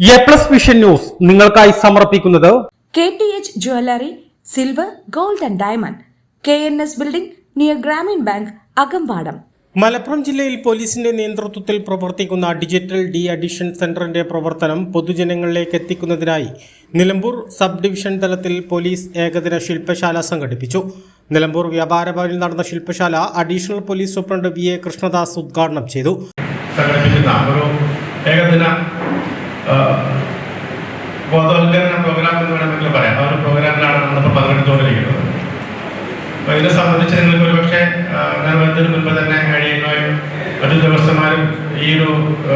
A plus vision news നിങ്ങൾക്കായി സമർപ്പിക്കുന്നത് K T H jewellery silver gold and diamond. K N S building near Grameen bank Akampadam Malappuram ജില്ലയിൽ പോലീസിന്റെ നേതൃത്വത്തിൽ പ്രവർത്തിക്കുന്ന digital D addition സെന്ററിന്റെ പ്രവർത്തനം പൊതുജനങ്ങളിലേക്ക് എത്തിക്കുന്നതിനായി നിലമ്പൂർ സബ് ഡിവിഷൻ തലത്തിൽ പോലീസ് ഏകദിന ശില്പശാല സംഘടിപ്പിച്ചു. നിലമ്പൂർ വ്യാപാര ഭവനിൽ നടന്ന ശില്പശാല additional police superintendent V A Krishnadas ഉദ്ഘാടനം ചെയ്തു. സംഘടിപ്പിക്കുന്ന ഒരു ഏകദിന ആ, ബോധവൽക്കരണ പ്രോഗ്രാം എന്ന് വേണമെങ്കിൽ പറയാം. ആ ഒരു പ്രോഗ്രാമിലാണ് നമ്മളിപ്പോൾ പങ്കെടുത്തുകൊണ്ടിരിക്കുന്നത്. അപ്പോൾ ഇതിനെ സംബന്ധിച്ച് നിങ്ങൾക്ക് ഒരുപക്ഷെ വരുന്നതിന് മുൻപ് തന്നെ കഴിയുന്നവരും മറ്റു ദിവസമാരും ഈ ഒരു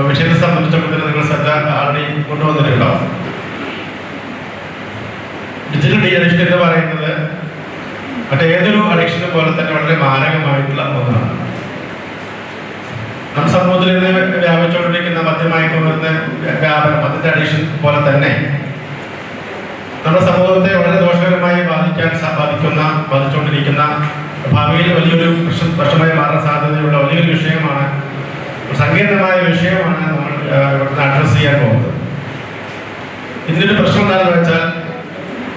വിഷയത്തെ സംബന്ധിച്ചിടത്തോളം നിങ്ങൾ ശ്രദ്ധ ആൾറെഡി കൊണ്ടുവന്നിട്ടുണ്ടാവും. ഡിജിറ്റൽ ഡി അഡിക്ഷൻ എന്ന് പറയുന്നത് മറ്റേതൊരു അഡിക്ഷനും പോലെ തന്നെ വളരെ മാരകമായിട്ടുള്ള ഒന്നാണ്. നമ്മുടെ സമൂഹത്തിൽ ഇന്ന് വ്യാപിച്ചുകൊണ്ടിരിക്കുന്ന മദ്യമയക്കുമരുന്ന് വ്യാപനം അതിന്റെ അഡിക്ഷൻ പോലെ തന്നെ നമ്മുടെ സമൂഹത്തെ വളരെ ദോഷകരമായി ബാധിക്കാൻ സാധിക്കുന്ന ബാധിച്ചുകൊണ്ടിരിക്കുന്ന ഭാവിയിൽ വലിയൊരു പ്രശ്ന പ്രശ്നമായി മാറാൻ സാധ്യതയുള്ള വലിയൊരു വിഷയമാണ് സങ്കീർണമായ വിഷയമാണ് നമ്മൾ ഇവിടുത്തെ അഡ്രസ് ചെയ്യാൻ പോകുന്നത്. ഇതിനൊരു പ്രശ്നം എന്താണെന്ന് വെച്ചാൽ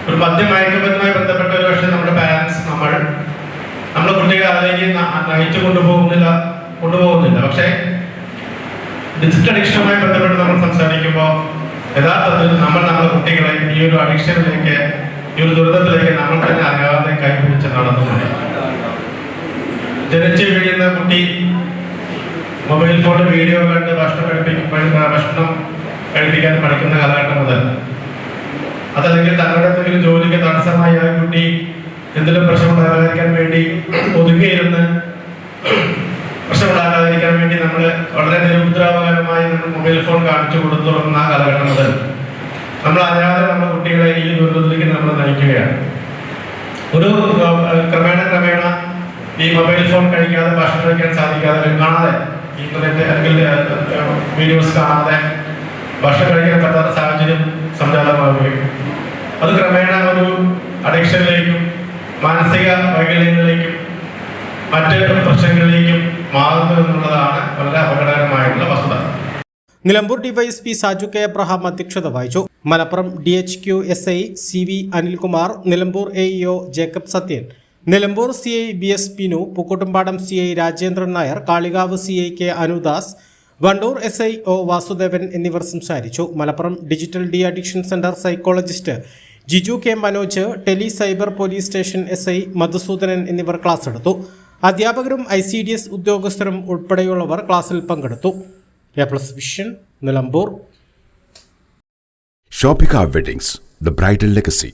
ഒരു മദ്യമയക്കുമരുന്നുമായി ബന്ധപ്പെട്ട ഒരു പക്ഷേ നമ്മുടെ പാരൻസ് നമ്മൾ നമ്മുടെ കുട്ടികളെ അതിലേക്ക് നയിച്ചു കൊണ്ടുപോകുന്നില്ല കൊണ്ടുപോകുന്നില്ല. പക്ഷേ ഡിജിറ്റൽ അഡിക്ഷനുമായി ബന്ധപ്പെട്ട് നമ്മൾ സംസാരിക്കുമ്പോൾ യഥാർത്ഥത്തിൽ നമ്മൾ നമ്മുടെ കുട്ടികളെ ഈ ഒരു അഡിക്ഷനിലേക്ക് ഈ ഒരു ദുരിതത്തിലേക്ക് നമ്മൾ തന്നെ അറിയാതെ കൈപിടിച്ച് നടന്നുകൊണ്ട് ജനിച്ച് വീഴുന്ന കുട്ടി മൊബൈൽ ഫോണിൽ വീഡിയോ കണ്ട് ഭക്ഷണം കഴിപ്പിക്കുന്ന ഭക്ഷണം കഴിപ്പിക്കാൻ പഠിക്കുന്ന കാലഘട്ടം മുതൽ. അതല്ലെങ്കിൽ തങ്ങളുടെ എന്തെങ്കിലും ജോലിക്ക് തടസ്സമായി ആ കുട്ടി എന്തെങ്കിലും പ്രശ്നമുണ്ടാകാതിരിക്കാൻ വേണ്ടി ഒതുങ്ങിയിരുന്ന് പ്രശ്നമുണ്ടാകാതിരിക്കാൻ വേണ്ടി നമ്മൾ വളരെ നിരുപദ്രവകരമായി നമ്മൾ മൊബൈൽ ഫോൺ കാണിച്ചു കൊടുത്തു തുടങ്ങുന്ന കാലഘട്ടം മുതൽ നമ്മൾ അറിയാതെ നമ്മുടെ കുട്ടികളെ ഈ ദുരിതത്തിലേക്ക് നമ്മൾ നയിക്കുകയാണ്. ഒരു ക്രമേണ ക്രമേണ ഈ മൊബൈൽ ഫോൺ കഴിക്കാതെ ഭക്ഷണം കഴിക്കാൻ സാധിക്കാതെ കാണാതെ ഇന്റർനെറ്റ് അല്ലെങ്കിൽ വീഡിയോസ് കാണാതെ ഭക്ഷണം കഴിക്കാൻ പറ്റാത്ത സാഹചര്യം സംജാതമാവുകയും അത് ക്രമേണ ഒരു അഡിക്ഷനിലേക്കും മാനസിക വൈകല്യങ്ങളിലേക്കും മറ്റ് പ്രശ്നങ്ങളിലേക്കും മാറുന്നു എന്നുള്ളതാണ് വളരെ അപകടകരമായിട്ടുള്ള വസ്തുത. Nilambur DYSP Saju K Abraham അധ്യക്ഷത വഹിച്ചു. Malappuram D H Q S I C V Anilkumar Nilambur A E O Jacob Sathyan. Nilambur C I B S Pinu Pookkottumpadam C I Rajendran Nair Kalikavu C I K Anudas Vandoor S I O Vasudevan എന്നിവർ സംസാരിച്ചു. Malappuram digital de addiction centre psychologist Jiju K Manoj tele cyber police station S I Madhusoodanan എന്നിവർ class എടുത്തു. അധ്യാപകരും I C D S ഉദ്യോഗസ്ഥരും ഉൾപ്പെടെയുള്ളവർ ക്ലാസ്സിൽ പങ്കെടുത്തു. A plus vision Nilambur. Shopika Weddings, the bridal legacy.